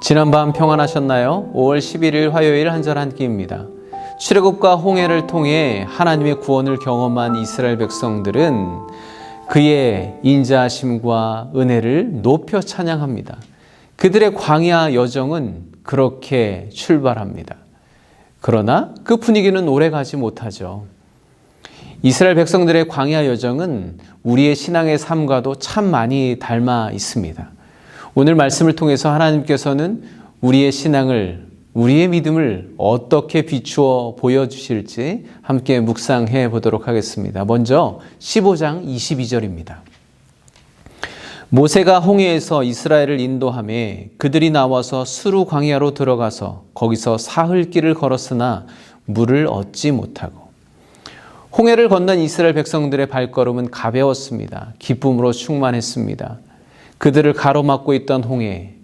지난밤 평안하셨나요? 5월 11일 화요일 한절 한 끼입니다. 출애굽과 홍해를 통해 하나님의 구원을 경험한 이스라엘 백성들은 그의 인자하심과 은혜를 높여 찬양합니다. 그들의 광야 여정은 그렇게 출발합니다. 그러나 그 분위기는 오래 가지 못하죠. 이스라엘 백성들의 광야 여정은 우리의 신앙의 삶과도 참 많이 닮아 있습니다. 오늘 말씀을 통해서 하나님께서는 우리의 신앙을, 우리의 믿음을 어떻게 비추어 보여주실지 함께 묵상해 보도록 하겠습니다. 먼저 15장 22절입니다. 모세가 홍해에서 이스라엘을 인도함에 그들이 나와서 수루 광야로 들어가서 거기서 사흘 길을 걸었으나 물을 얻지 못하고 홍해를 건넌 이스라엘 백성들의 발걸음은 가벼웠습니다. 기쁨으로 충만했습니다. 그들을 가로막고 있던 홍해,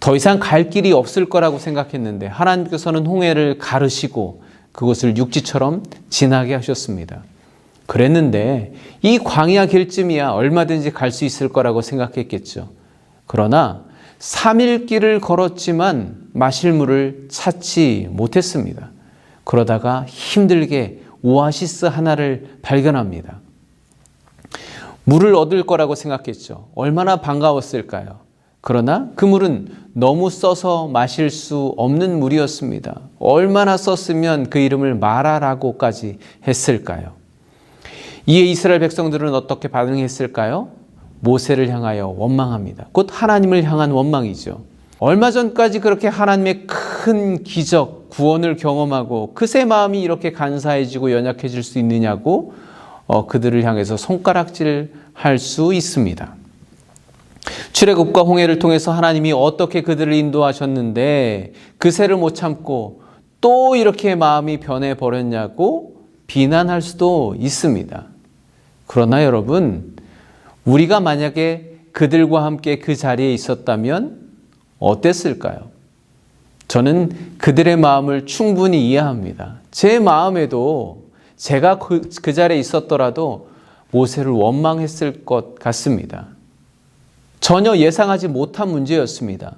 더 이상 갈 길이 없을 거라고 생각했는데 하나님께서는 홍해를 가르시고 그곳을 육지처럼 지나게 하셨습니다. 그랬는데 이 광야 길쯤이야 얼마든지 갈 수 있을 거라고 생각했겠죠. 그러나 3일 길을 걸었지만 마실 물을 찾지 못했습니다. 그러다가 힘들게 오아시스 하나를 발견합니다. 물을 얻을 거라고 생각했죠. 얼마나 반가웠을까요? 그러나 그 물은 너무 써서 마실 수 없는 물이었습니다. 얼마나 썼으면 그 이름을 마라라고까지 했을까요? 이에 이스라엘 백성들은 어떻게 반응했을까요? 모세를 향하여 원망합니다. 곧 하나님을 향한 원망이죠. 얼마 전까지 그렇게 하나님의 큰 기적, 구원을 경험하고 그새 마음이 이렇게 간사해지고 연약해질 수 있느냐고 어, 그들을 향해서 손가락질 할 수 있습니다. 출애굽과 홍해를 통해서 하나님이 어떻게 그들을 인도하셨는데 그새를 못 참고 또 이렇게 마음이 변해 버렸냐고 비난할 수도 있습니다. 그러나 여러분, 우리가 만약에 그들과 함께 그 자리에 있었다면 어땠을까요? 저는 그들의 마음을 충분히 이해합니다. 제 마음에도 제가 그, 그 자리에 있었더라도 모세를 원망했을 것 같습니다. 전혀 예상하지 못한 문제였습니다.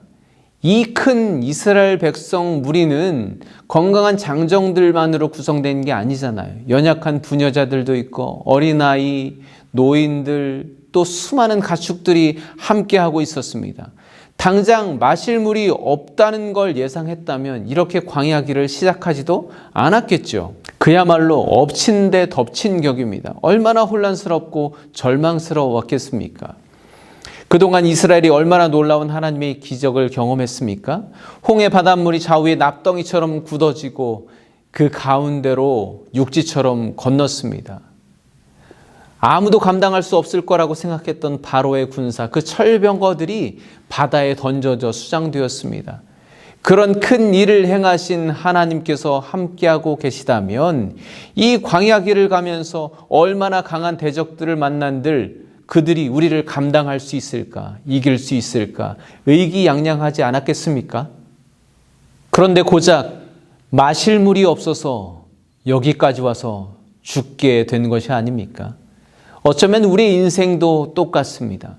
이 큰 이스라엘 백성 무리는 건강한 장정들만으로 구성된 게 아니잖아요. 연약한 부녀자들도 있고 어린아이, 노인들, 또 수많은 가축들이 함께하고 있었습니다. 당장 마실 물이 없다는 걸 예상했다면 이렇게 광야길을 시작하지도 않았겠죠. 그야말로 엎친 데 덮친 격입니다. 얼마나 혼란스럽고 절망스러웠겠습니까? 그동안 이스라엘이 얼마나 놀라운 하나님의 기적을 경험했습니까? 홍해 바닷물이 좌우에 납덩이처럼 굳어지고 그 가운데로 육지처럼 건넜습니다. 아무도 감당할 수 없을 거라고 생각했던 바로의 군사, 그 철병거들이 바다에 던져져 수장되었습니다. 그런 큰 일을 행하신 하나님께서 함께하고 계시다면 이 광야 길을 가면서 얼마나 강한 대적들을 만난들 그들이 우리를 감당할 수 있을까? 이길 수 있을까? 의기양양하지 않았겠습니까? 그런데 고작 마실 물이 없어서 여기까지 와서 죽게 된 것이 아닙니까? 어쩌면 우리 인생도 똑같습니다.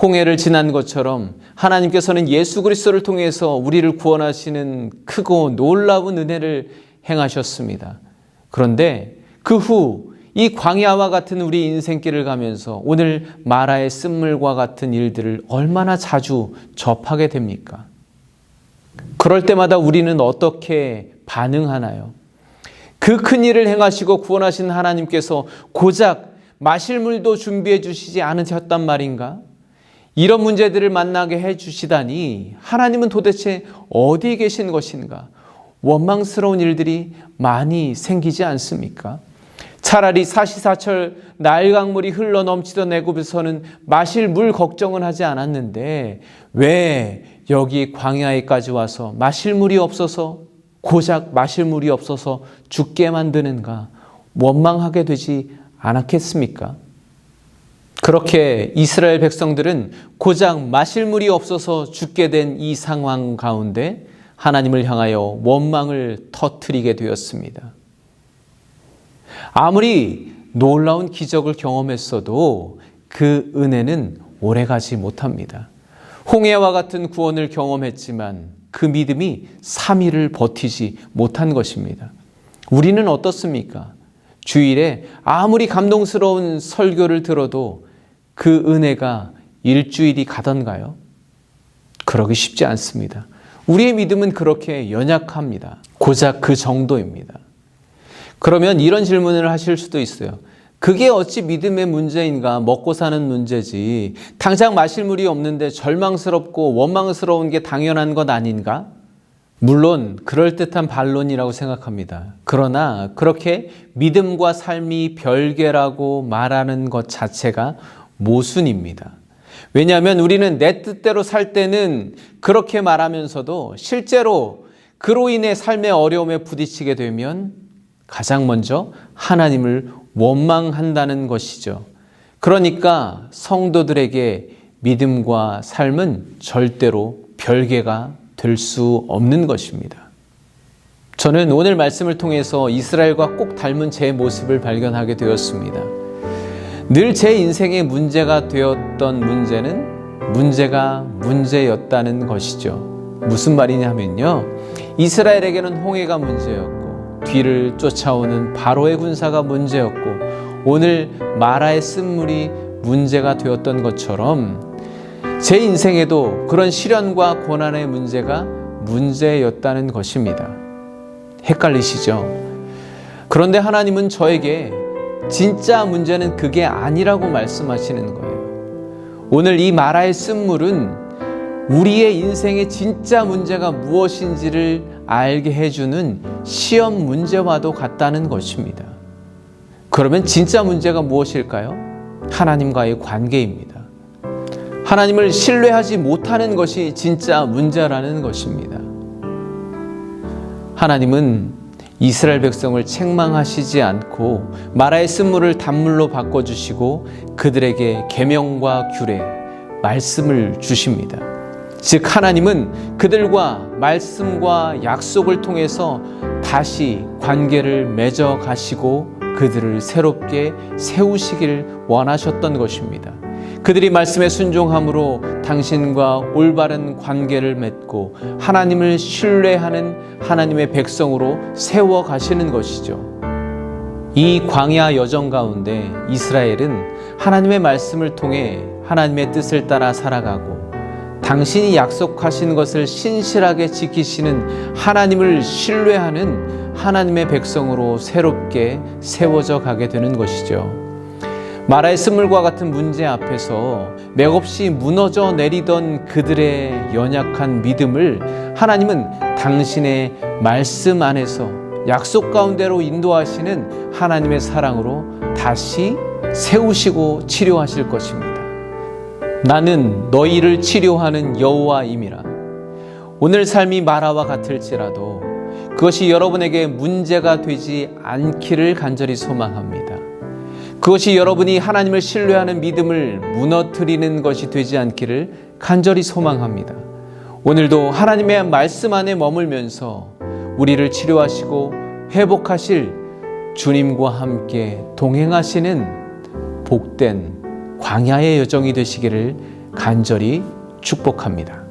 홍해를 지난 것처럼 하나님께서는 예수 그리스도를 통해서 우리를 구원하시는 크고 놀라운 은혜를 행하셨습니다. 그런데 그 후 이 광야와 같은 우리 인생길을 가면서 오늘 마라의 쓴물과 같은 일들을 얼마나 자주 접하게 됩니까? 그럴 때마다 우리는 어떻게 반응하나요? 그 큰 일을 행하시고 구원하신 하나님께서 고작 마실 물도 준비해 주시지 않으셨단 말인가? 이런 문제들을 만나게 해 주시다니 하나님은 도대체 어디에 계신 것인가? 원망스러운 일들이 많이 생기지 않습니까? 차라리 사시사철 날강물이 흘러 넘치던 애굽에서는 마실 물 걱정은 하지 않았는데 왜 여기 광야에까지 와서 마실 물이 없어서 고작 마실 물이 없어서 죽게 만드는가 원망하게 되지 않았겠습니까? 그렇게 이스라엘 백성들은 고작 마실 물이 없어서 죽게 된 이 상황 가운데 하나님을 향하여 원망을 터뜨리게 되었습니다. 아무리 놀라운 기적을 경험했어도 그 은혜는 오래가지 못합니다. 홍해와 같은 구원을 경험했지만 그 믿음이 3일을 버티지 못한 것입니다. 우리는 어떻습니까? 주일에 아무리 감동스러운 설교를 들어도 그 은혜가 일주일이 가던가요? 그러기 쉽지 않습니다. 우리의 믿음은 그렇게 연약합니다. 고작 그 정도입니다. 그러면 이런 질문을 하실 수도 있어요. 그게 어찌 믿음의 문제인가? 먹고 사는 문제지. 당장 마실 물이 없는데 절망스럽고 원망스러운 게 당연한 것 아닌가? 물론 그럴듯한 반론이라고 생각합니다. 그러나 그렇게 믿음과 삶이 별개라고 말하는 것 자체가 모순입니다. 왜냐하면 우리는 내 뜻대로 살 때는 그렇게 말하면서도 실제로 그로 인해 삶의 어려움에 부딪히게 되면 가장 먼저 하나님을 원망한다는 것이죠. 그러니까 성도들에게 믿음과 삶은 절대로 별개가 될 수 없는 것입니다. 저는 오늘 말씀을 통해서 이스라엘과 꼭 닮은 제 모습을 발견하게 되었습니다. 늘 제 인생의 문제가 되었던 문제는 문제가 문제였다는 것이죠. 무슨 말이냐 하면요. 이스라엘에게는 홍해가 문제였고, 뒤를 쫓아오는 바로의 군사가 문제였고, 오늘 마라의 쓴물이 문제가 되었던 것처럼 제 인생에도 그런 시련과 고난의 문제가 문제였다는 것입니다. 헷갈리시죠? 그런데 하나님은 저에게 진짜 문제는 그게 아니라고 말씀하시는 거예요. 오늘 이 마라의 쓴물은 우리의 인생의 진짜 문제가 무엇인지를 알게 해주는 시험 문제와도 같다는 것입니다. 그러면 진짜 문제가 무엇일까요? 하나님과의 관계입니다. 하나님을 신뢰하지 못하는 것이 진짜 문제라는 것입니다. 하나님은 이스라엘 백성을 책망하시지 않고 마라의 쓴물을 단물로 바꿔 주시고 그들에게 계명과 규례, 말씀을 주십니다. 즉 하나님은 그들과 말씀과 약속을 통해서 다시 관계를 맺어 가시고 그들을 새롭게 세우시기를 원하셨던 것입니다. 그들이 말씀에 순종함으로 당신과 올바른 관계를 맺고 하나님을 신뢰하는 하나님의 백성으로 세워 가시는 것이죠. 이 광야 여정 가운데 이스라엘은 하나님의 말씀을 통해 하나님의 뜻을 따라 살아가고 당신이 약속하신 것을 신실하게 지키시는 하나님을 신뢰하는 하나님의 백성으로 새롭게 세워져 가게 되는 것이죠. 마라의 쓴물과 같은 문제 앞에서 맥없이 무너져 내리던 그들의 연약한 믿음을 하나님은 당신의 말씀 안에서 약속 가운데로 인도하시는 하나님의 사랑으로 다시 세우시고 치료하실 것입니다. 나는 너희를 치료하는 여호와임이라. 오늘 삶이 마라와 같을지라도 그것이 여러분에게 문제가 되지 않기를 간절히 소망합니다. 그것이 여러분이 하나님을 신뢰하는 믿음을 무너뜨리는 것이 되지 않기를 간절히 소망합니다. 오늘도 하나님의 말씀 안에 머물면서 우리를 치료하시고 회복하실 주님과 함께 동행하시는 복된 광야의 여정이 되시기를 간절히 축복합니다.